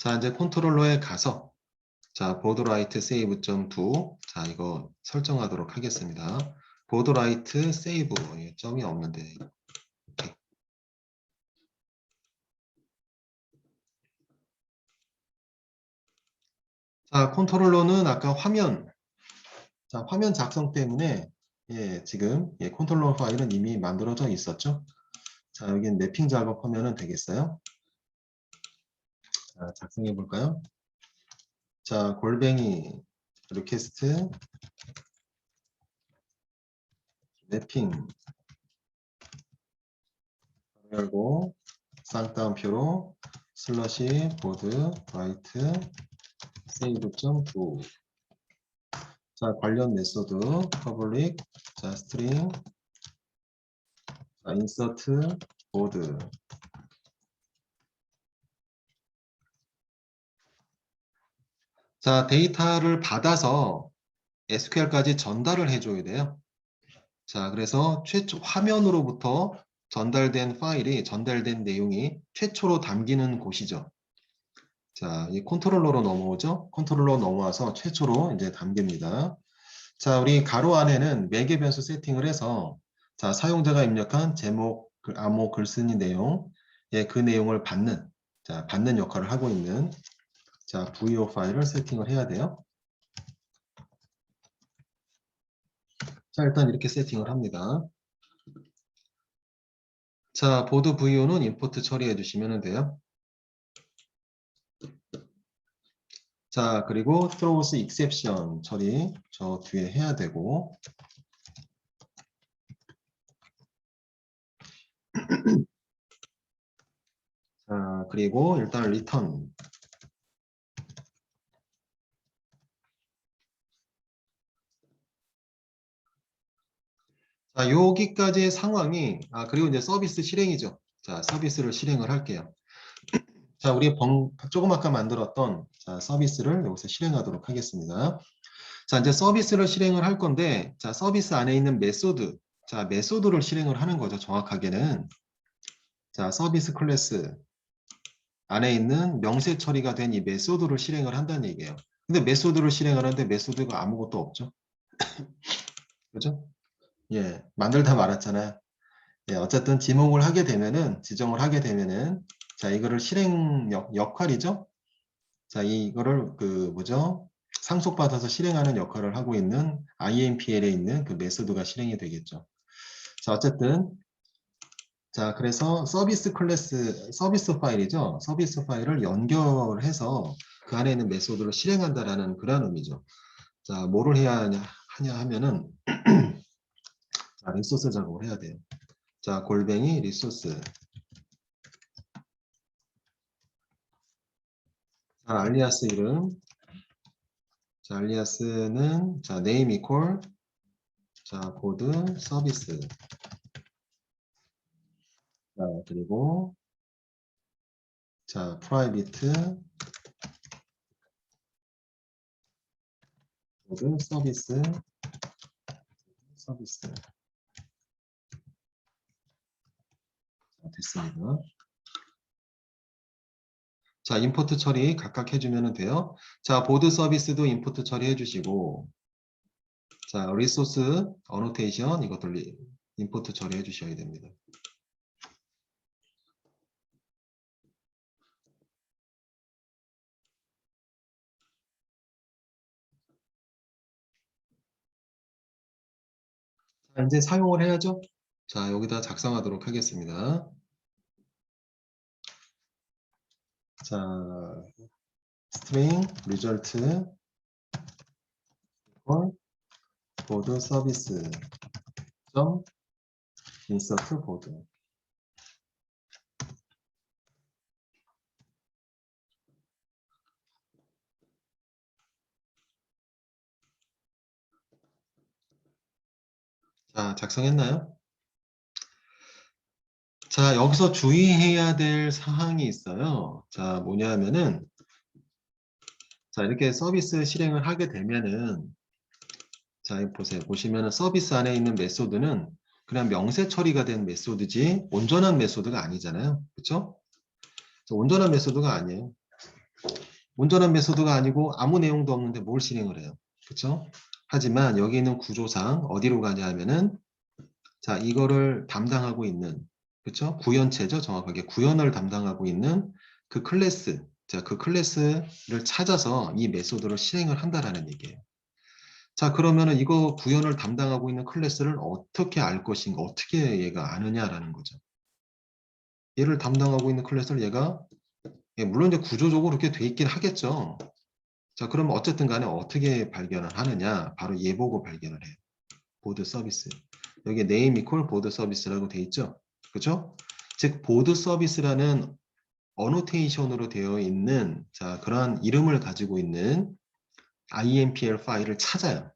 자, 이제 컨트롤러에 가서 자, 보드라이트 세이브 점2 자, 이거 설정하도록 하겠습니다. 보드라이트 세이브 예, 점이 없는데. 자, 컨트롤러는 아까 화면 자, 화면 작성 때문에 예, 지금 예, 컨트롤러 파일은 이미 만들어져 있었죠. 자, 여기 매핑 작업하면 되겠어요. 자, 작성해 볼까요? 자, 골뱅이 리퀘스트. 매핑. 열고 쌍따옴표로 슬러시 보드 라이트 세이브.9 자, 관련 메소드 퍼블릭 자, 스트링. 자, 인서트 보드 자, 데이터를 받아서 SQL까지 전달을 해줘야 돼요. 자, 그래서 최초 화면으로부터 전달된 파일이 전달된 내용이 최초로 담기는 곳이죠. 자, 이 컨트롤러로 넘어오죠. 컨트롤러 넘어와서 최초로 이제 담깁니다. 자, 우리 가로 안에는 매개 변수 세팅을 해서 자, 사용자가 입력한 제목, 글, 암호, 글쓴이 내용, 예, 그 내용을 받는 자, 받는 역할을 하고 있는 자, VO 파일을 세팅을 해야 돼요. 자, 일단 이렇게 세팅을 합니다. 자, 보드 VO는 임포트 처리해 주시면 돼요. 자, 그리고 throws exception 처리 저 뒤에 해야 되고 자, 그리고 일단 return 자, 여기까지의 상황이, 아, 그리고 이제 서비스 실행이죠. 자, 서비스를 실행을 할게요. 자, 우리 번, 조금 아까 만들었던 자, 서비스를 여기서 실행하도록 하겠습니다. 자, 이제 서비스를 실행을 할 건데, 자, 서비스 안에 있는 메소드, 자, 메소드를 실행을 하는 거죠. 정확하게는. 자, 서비스 클래스 안에 있는 명세 처리가 된 이 메소드를 실행을 한다는 얘기예요. 근데 메소드를 실행하는데 메소드가 아무것도 없죠. 그죠? 예, 만들다 말았잖아요. 예, 어쨌든 지목을 하게 되면은, 지정을 하게 되면은, 자, 이거를 실행 역, 역할이죠? 자, 이거를 그, 뭐죠? 상속받아서 실행하는 역할을 하고 있는 IMPL에 있는 그 메소드가 실행이 되겠죠. 자, 어쨌든, 자, 그래서 서비스 클래스, 서비스 파일이죠? 서비스 파일을 연결해서 그 안에 있는 메소드를 실행한다라는 그런 의미죠. 자, 뭐를 해야 하냐, 하면은, 자, 리소스 작업을 해야 돼요. 자, 골뱅이 리소스. 자, 알리아스 이름. 자, 알리아스는 자, 네임 이퀄 자, 코드 서비스. 자, 그리고 자, 프라이빗 코드 서비스 서비스. 됐습니다. 자, 임포트 처리 각각 해주면 돼요. 자, 보드 서비스도 임포트 처리해 주시고, 자, 리소스, 어노테이션 이것들 리- 임포트 처리해 주셔야 됩니다. 자, 이제 사용을 해야죠. 자, 여기다 작성하도록 하겠습니다. 자, string result equal board service 점 insert board 자, 작성했나요? 자, 여기서 주의해야 될 사항이 있어요. 자, 뭐냐 하면은, 자, 이렇게 서비스 실행을 하게 되면은, 자, 보세요. 보시면은 서비스 안에 있는 메소드는 그냥 명세 처리가 된 메소드지 온전한 메소드가 아니잖아요. 그렇죠? 온전한 메소드가 아니에요. 온전한 메소드가 아니고 아무 내용도 없는데 뭘 실행을 해요. 그렇죠? 하지만 여기 있는 구조상 어디로 가냐 하면은 자 이거를 담당하고 있는 그렇죠? 구현체죠. 정확하게 구현을 담당하고 있는 그 클래스 자 그 클래스를 찾아서 이 메소드를 실행을 한다라는 얘기예요. 자 그러면은 이거 구현을 담당하고 있는 클래스를 어떻게 알 것인가 어떻게 얘가 아느냐라는 거죠. 얘를 담당하고 있는 클래스를 얘가 예, 물론 이제 구조적으로 이렇게 돼 있긴 하겠죠. 자, 그러면 어쨌든 간에 어떻게 발견을 하느냐? 바로 얘 보고 발견을 해요. 보드 서비스. 여기 name 보드 서비스라고 돼 있죠. 그렇죠? 즉 보드 서비스라는 어노테이션으로 되어 있는 자, 그러한 이름을 가지고 있는 IMPL 파일을 찾아요.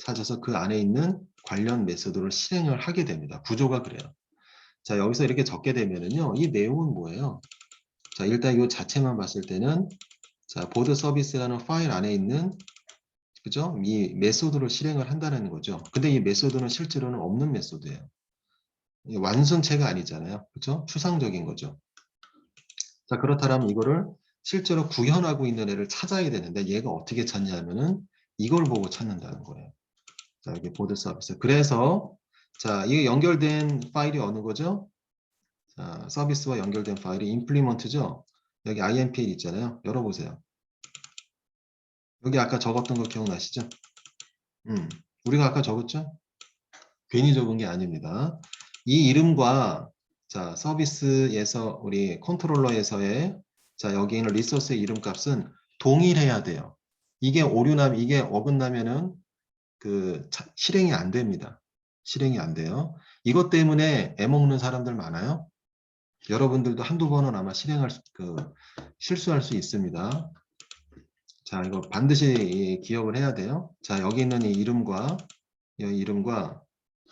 찾아서 그 안에 있는 관련 메소드를 실행을 하게 됩니다. 구조가 그래요. 자, 여기서 이렇게 적게 되면은요. 이 내용은 뭐예요? 자, 일단 이 자체만 봤을 때는 자, 보드 서비스라는 파일 안에 있는 그죠? 이 메소드를 실행을 한다는 거죠. 근데 이 메소드는 실제로는 없는 메소드예요. 이 완전체가 아니잖아요. 그죠? 추상적인 거죠. 자, 그렇다면 이거를 실제로 구현하고 있는 애를 찾아야 되는데 얘가 어떻게 찾냐면은 이걸 보고 찾는다는 거예요. 자, 여기 보드 서비스. 그래서 자, 이게 연결된 파일이 어느 거죠? 자, 서비스와 연결된 파일이 임플리먼트죠. 여기 IMPL 있잖아요. 열어보세요. 여기 아까 적었던 거 기억나시죠? 음, 우리가 아까 적었죠? 괜히 적은 게 아닙니다. 이 이름과 자 서비스에서 우리 컨트롤러에서의 자 여기 있는 리소스의 이름값은 동일해야 돼요. 이게 오류나 이게 어긋나면은 그 차- 실행이 안 됩니다. 실행이 안 돼요. 이것 때문에 애먹는 사람들 많아요. 여러분들도 한두 번은 아마 실행할 수, 그 실수할 수 있습니다. 자, 이거 반드시 기억을 해야 돼요. 자, 여기 있는 이 이름과 이 이름과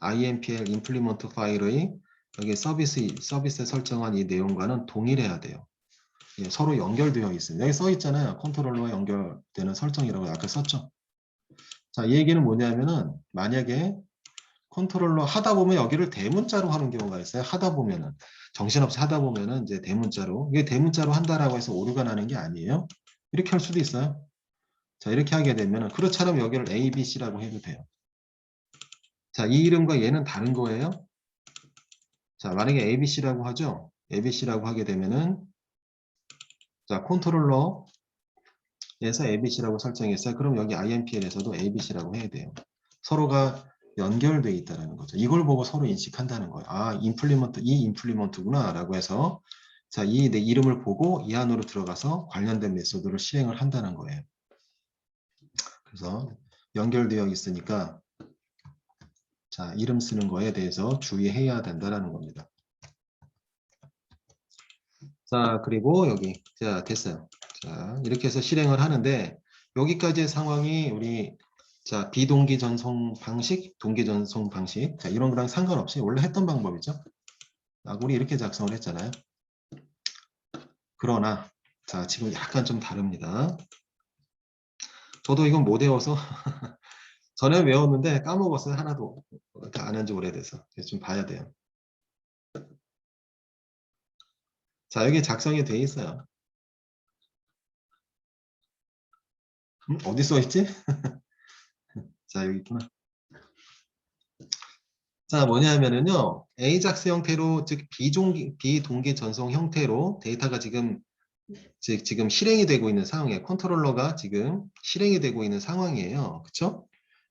IMPL implement 파일의 여기 서비스 서비스에 설정한 이 내용과는 동일해야 돼요. 예, 서로 연결되어 있습니다. 여기 써 있잖아요. 컨트롤러와 연결되는 설정이라고 아까 썼죠. 자, 이 얘기는 뭐냐면은 만약에 컨트롤러 하다 보면 여기를 대문자로 하는 경우가 있어요. 하다 보면은 정신없이 하다 보면은 이제 대문자로 이게 대문자로 한다라고 해서 오류가 나는 게 아니에요. 이렇게 할 수도 있어요. 자, 이렇게 하게 되면은 않으면 여기를 A, B, C라고 해도 돼요. 자, 이 이름과 얘는 다른 거예요. 자, 만약에 A, B, C라고 하죠. A, B, C라고 하게 되면은 자, 컨트롤러에서 A, B, C라고 설정했어요. 그럼 여기 IMPL에서도 A, B, C라고 해야 돼요. 서로가 연결돼 있다는 거죠. 이걸 보고 서로 인식한다는 거예요. 아, 임플리먼트, 이 임플리먼트구나 라고 해서 자, 이 내 이름을 보고 이 안으로 들어가서 관련된 메소드를 실행을 한다는 거예요. 그래서 연결되어 있으니까 자, 이름 쓰는 거에 대해서 주의해야 된다는 겁니다. 자, 그리고 여기 자, 됐어요. 자, 이렇게 해서 실행을 하는데 여기까지의 상황이 우리 자, 비동기 전송 방식, 동기 전송 방식. 자, 이런 거랑 상관없이 원래 했던 방법이죠. 아, 우리 이렇게 작성을 했잖아요. 그러나 자, 지금 약간 좀 다릅니다. 저도 이건 못 외워서 전에 외웠는데 까먹었어요. 하나도 안한 지 오래돼서. 좀 봐야 돼요. 자, 여기 작성이 돼 있어요. 음, 어디 써 있지? 자, 여기 있구나. 자, 뭐냐면은요. A작스 형태로 즉 비종기 비동기 전송 형태로 데이터가 지금 즉 지금 실행이 되고 있는 상황이에요. 컨트롤러가 지금 실행이 되고 있는 상황이에요. 그렇죠?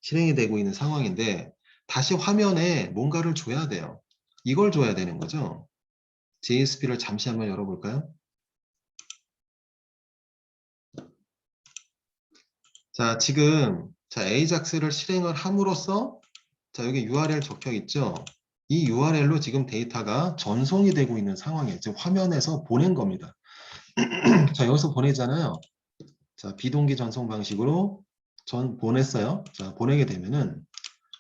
실행이 되고 있는 상황인데 다시 화면에 뭔가를 줘야 돼요. 이걸 줘야 되는 거죠. JSP를 잠시 한번 열어볼까요? 자, 지금 자 AJAX를 실행을 함으로써 자 여기 URL 적혀 있죠. 이 URL로 지금 데이터가 전송이 되고 있는 상황이에요. 즉 화면에서 보낸 겁니다. 자 여기서 보내잖아요. 자 비동기 전송 방식으로 전 보냈어요. 자 보내게 되면은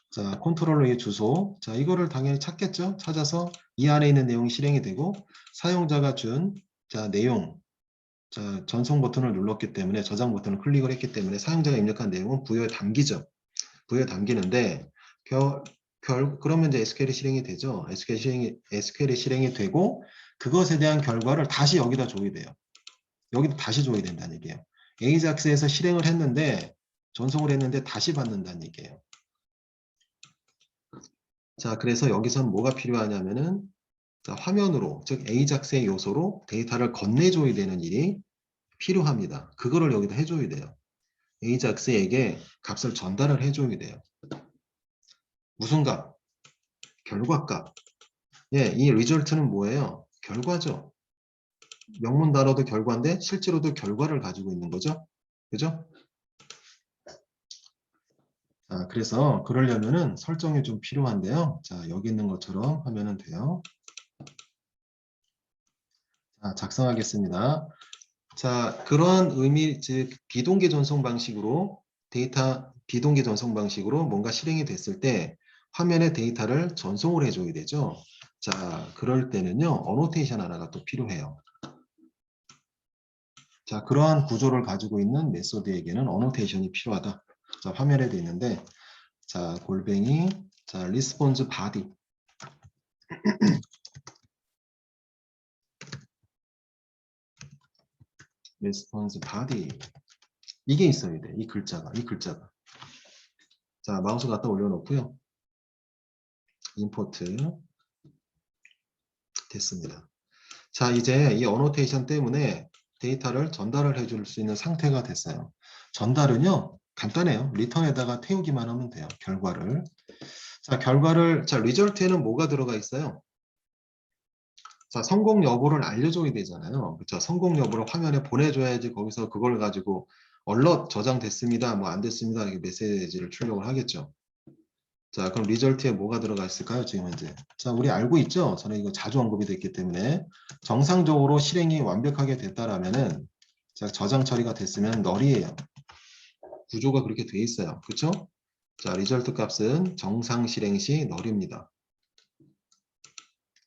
자 컨트롤러의 주소 자 이거를 당연히 찾겠죠. 찾아서 이 안에 있는 내용이 실행이 되고 사용자가 준 자 내용 자 전송 버튼을 눌렀기 때문에 저장 버튼을 클릭을 했기 때문에 사용자가 입력한 내용은 부여에 담기죠. 부여에 담기는데 결, 결 그러면 이제 SQL이 실행이 되죠. SQL 실행이 SQL이 실행이 되고 그것에 대한 결과를 다시 여기다 줘야 돼요. 여기도 다시 줘야 된다는 얘기예요. 에이작스에서 실행을 했는데 전송을 했는데 다시 받는다는 얘기예요. 자, 그래서 여기서는 뭐가 필요하냐면은 자, 화면으로 즉 에이작스의 요소로 데이터를 건네줘야 되는 일이 필요합니다. 그거를 여기다 해줘야 돼요. 에이작스에게 값을 전달을 해줘야 돼요. 무슨 값? 결과값. 예, 이 리절트는 뭐예요? 결과죠. 영문 단어도 결과인데 실제로도 결과를 가지고 있는 거죠. 그죠? 자, 그래서 그러려면은 설정이 좀 필요한데요. 자, 여기 있는 것처럼 하면은 돼요. 자, 작성하겠습니다. 자, 그러한 의미, 즉 비동기 전송 방식으로 데이터 비동기 전송 방식으로 뭔가 실행이 됐을 때 화면에 데이터를 전송을 해줘야 되죠. 자, 그럴 때는요, 어노테이션 하나가 또 필요해요. 자, 그러한 구조를 가지고 있는 메소드에게는 어노테이션이 필요하다. 자, 화면에도 있는데, 자, 골뱅이, 자, 리스폰즈 바디. 리스폰즈 바디. 이게 있어야 돼. 이 글자가, 이 글자가. 자, 마우스 갖다 올려놓고요. 임포트. 됐습니다. 자, 이제 이 어노테이션 때문에 데이터를 전달을 해줄 수 있는 상태가 됐어요. 전달은요, 간단해요. 리턴에다가 태우기만 하면 돼요. 결과를. 자, 결과를, 자, 리절트에는 뭐가 들어가 있어요? 자, 성공 여부를 알려줘야 되잖아요. 그렇죠? 성공 여부를 화면에 보내줘야지 거기서 그걸 가지고 얼럿 저장됐습니다. 뭐 안 됐습니다. 이렇게 메시지를 출력을 하겠죠. 자, 그럼 리절트에 뭐가 들어가 있을까요? 지금 현재. 자, 우리 알고 있죠? 저는 이거 자주 언급이 됐기 때문에 정상적으로 실행이 완벽하게 됐다라면은 자, 저장 처리가 됐으면 널이에요. 구조가 그렇게 돼 있어요. 그렇죠? 자, 리절트 값은 정상 실행 시 널입니다.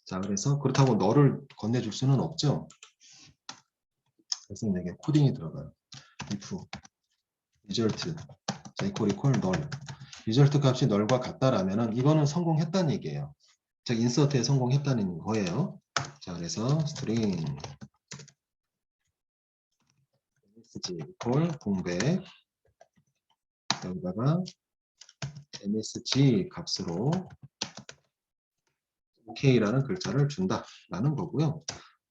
자, 그래서 그렇다고 널을 건네줄 수는 없죠. 그래서 이게 코딩이 들어가요. if result 자, equal equal 널 리절트 값이 널과 같다라면은 이거는 성공했다는 얘기예요. 즉 인서트에 성공했다는 거예요. 자, 그래서 string msg equal 공백 여기다가 msg 값으로 ok라는 글자를 준다라는 거고요.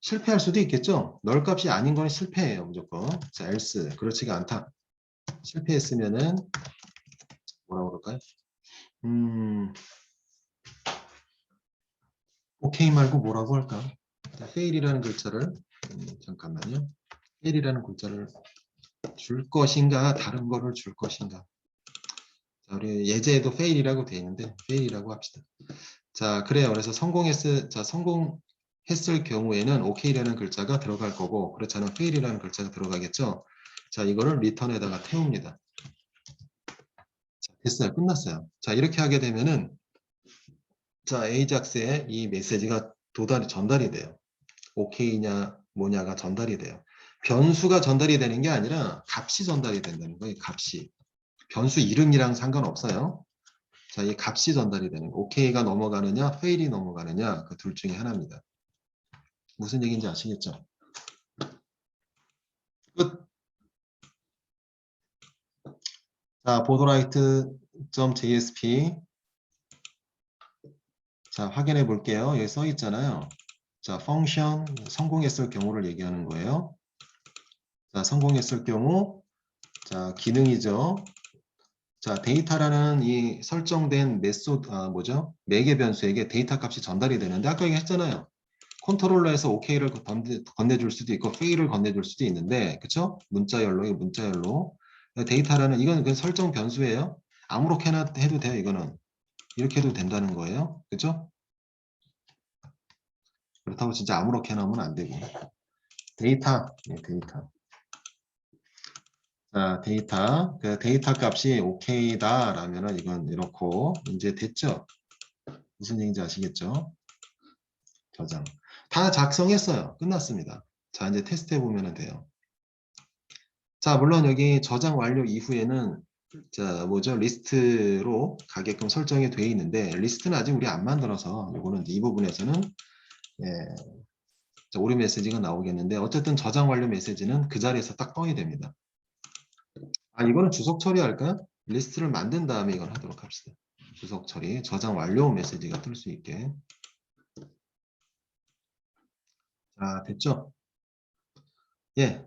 실패할 수도 있겠죠. 널 값이 아닌 건 실패예요, 무조건. 자, else 그렇지가 않다. 실패했으면은 뭐라고 그럴까요? 음, 오케이 말고 뭐라고 할까? 자, fail이라는 글자를 음, 잠깐만요. fail이라는 글자를 줄 것인가 다른 거를 줄 것인가? 자, 우리 예제에도 fail이라고 돼 있는데 fail이라고 합시다. 자, 그래요. 그래서 성공했을 자, 성공했을 경우에는 ok라는 글자가 들어갈 거고 그렇지 않으면 fail이라는 글자가 들어가겠죠. 자, 이거를 리턴에다가 태웁니다. 자, 됐어요. 끝났어요. 자, 이렇게 하게 되면은 자, 에이작스에 이 메시지가 도달이 전달이 돼요. 오케이냐 뭐냐가 전달이 돼요. 변수가 전달이 되는 게 아니라 값이 전달이 된다는 거예요. 값이. 변수 이름이랑 상관없어요. 자, 이 값이 전달이 되는 거. 오케이가 넘어가느냐, 페일이 넘어가느냐 그 둘 중에 하나입니다. 무슨 얘기인지 아시겠죠? 끝. 자, 보도라이트.jsp 자, 확인해 볼게요. 여기 써 있잖아요. 자, 펑션 성공했을 경우를 얘기하는 거예요. 자, 성공했을 경우 자, 기능이죠. 자, 데이터라는 이 설정된 메소드 아, 뭐죠? 매개 변수에게 데이터 값이 전달이 되는데 아까 얘기했잖아요. 컨트롤러에서 OK를 건네줄 수도 있고 페일을 건네줄 수도 있는데 그쵸? 문자 열로 이 문자 열로 데이터라는 이건 그 설정 변수예요. 아무렇게나 해도 돼요. 이거는 이렇게 해도 된다는 거예요. 그죠? 그렇다고 진짜 아무렇게나 하면 안 되고 데이터, 네, 데이터. 자, 데이터. 그 데이터 값이 오케이다 라면은 이건 이렇고 이제 됐죠? 무슨 얘기인지 아시겠죠? 저장. 다 작성했어요. 끝났습니다. 자, 이제 테스트 해보면 돼요. 자, 물론 여기 저장 완료 이후에는 자, 뭐죠? 리스트로 가게끔 설정이 되어 있는데 리스트는 아직 우리 안 만들어서 이거는 이 부분에서는 예, 자, 오류 메시지가 나오겠는데 어쨌든 저장 완료 메시지는 그 자리에서 딱 떠야 됩니다. 아 이거는 주석 처리할까요? 리스트를 만든 다음에 이걸 하도록 합시다. 주석 처리, 저장 완료 메시지가 뜰 수 있게. 자, 됐죠? 예.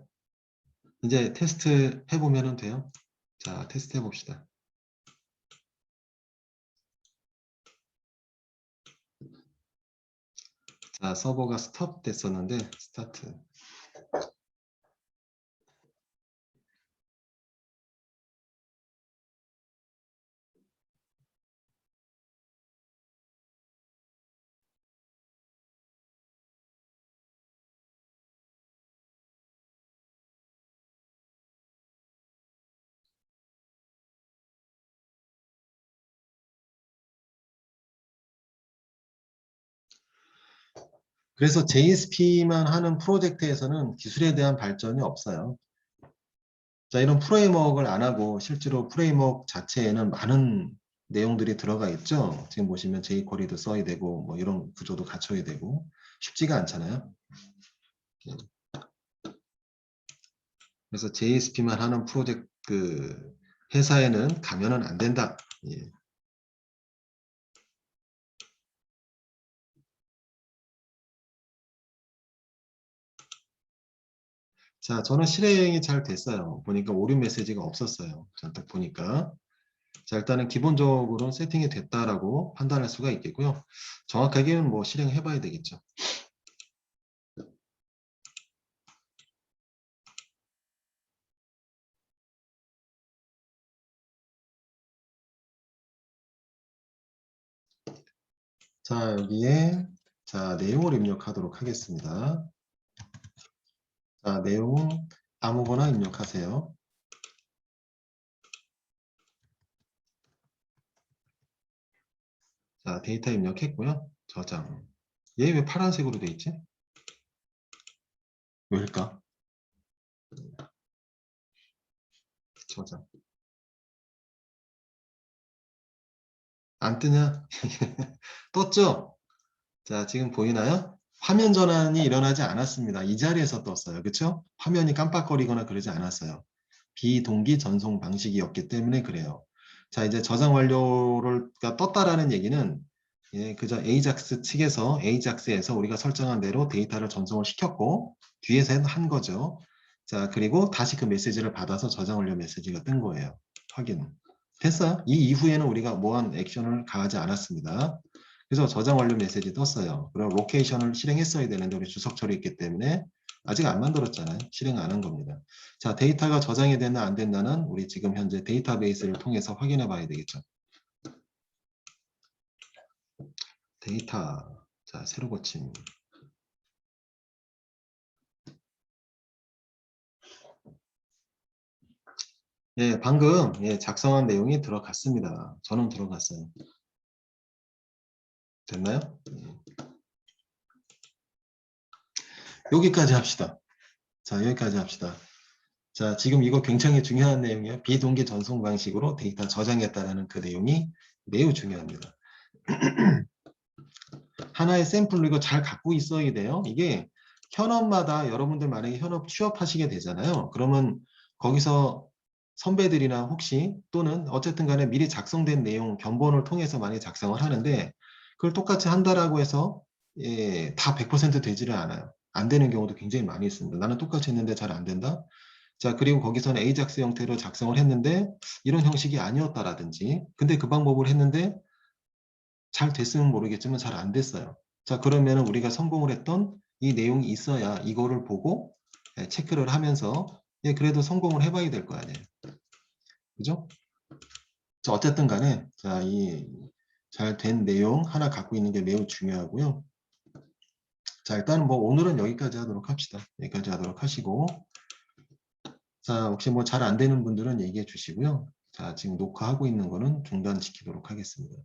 이제 테스트 해보면 돼요. 자, 테스트 해봅시다. 자, 서버가 스톱 됐었는데, 스타트. 그래서 JSP만 하는 프로젝트에서는 기술에 대한 발전이 없어요. 자, 이런 프레임워크를 안 하고 실제로 프레임워크 자체에는 많은 내용들이 들어가 있죠. 지금 보시면 jQuery도 써야 되고 뭐 이런 구조도 갖춰야 되고 쉽지가 않잖아요. 그래서 JSP만 하는 프로젝트 그 회사에는 가면은 안 된다. 예. 자, 저는 실행이 잘 됐어요. 보니까 오류 메시지가 없었어요. 잔뜩 보니까. 자, 일단은 기본적으로 세팅이 됐다라고 판단할 수가 있겠고요. 정확하게는 뭐 실행해 봐야 되겠죠. 자, 여기에 자, 내용을 입력하도록 하겠습니다. 자, 내용 아무거나 입력하세요. 자, 데이터 입력했고요. 저장. 얘 왜 파란색으로 돼 있지? 왜일까? 저장. 안 뜨냐? 떴죠? 자, 지금 보이나요? 화면 전환이 일어나지 않았습니다. 이 자리에서 떴어요. 그렇죠? 화면이 깜빡거리거나 그러지 않았어요. 비동기 전송 방식이었기 때문에 그래요. 자, 이제 저장 완료를 떴다라는 얘기는 예, 그저 AJAX 측에서 AJAX에서 우리가 설정한 대로 데이터를 전송을 시켰고 뒤에서 한 거죠. 자, 그리고 다시 그 메시지를 받아서 저장 완료 메시지가 뜬 거예요. 확인. 됐어요. 이 이후에는 우리가 뭐한 액션을 가하지 않았습니다. 그래서 저장 완료 메시지 떴어요. 그럼 로케이션을 실행했어야 되는데 우리 주석 처리했기 때문에 아직 안 만들었잖아요. 실행 안 한 겁니다. 자, 데이터가 저장이 됐나 안 됐나는 우리 지금 현재 데이터베이스를 통해서 확인해 봐야 되겠죠. 데이터, 자, 새로 고침. 예, 방금 예, 작성한 내용이 들어갔습니다. 저는 들어갔어요. 됐나요? 여기까지 합시다. 자, 여기까지 합시다. 자, 지금 이거 굉장히 중요한 내용이에요. 비동기 전송 방식으로 데이터 저장했다라는 그 내용이 매우 중요합니다. 하나의 샘플로 이거 잘 갖고 있어야 돼요. 이게 현업마다 여러분들 만약에 현업 취업하시게 되잖아요. 그러면 거기서 선배들이나 혹시 또는 어쨌든 간에 미리 작성된 내용 견본을 통해서 많이 작성을 하는데 그걸 똑같이 한다라고 해서 예, 다 100% 되지를 않아요. 안 되는 경우도 굉장히 많이 있습니다. 나는 똑같이 했는데 잘 안 된다. 자 그리고 거기서는 AJAX 형태로 작성을 했는데 이런 형식이 아니었다라든지 근데 그 방법을 했는데 잘 됐으면 모르겠지만 잘 안 됐어요. 자 그러면 우리가 성공을 했던 이 내용이 있어야 이거를 보고 예, 체크를 하면서 예, 그래도 성공을 해봐야 될 거 아니에요. 그죠? 자, 어쨌든 간에 자, 이 잘 된 내용 하나 갖고 있는 게 매우 중요하고요. 자, 일단 뭐 오늘은 여기까지 하도록 합시다. 여기까지 하도록 하시고 자, 혹시 뭐 잘 안 되는 분들은 얘기해 주시고요. 자, 지금 녹화하고 있는 거는 중단시키도록 하겠습니다.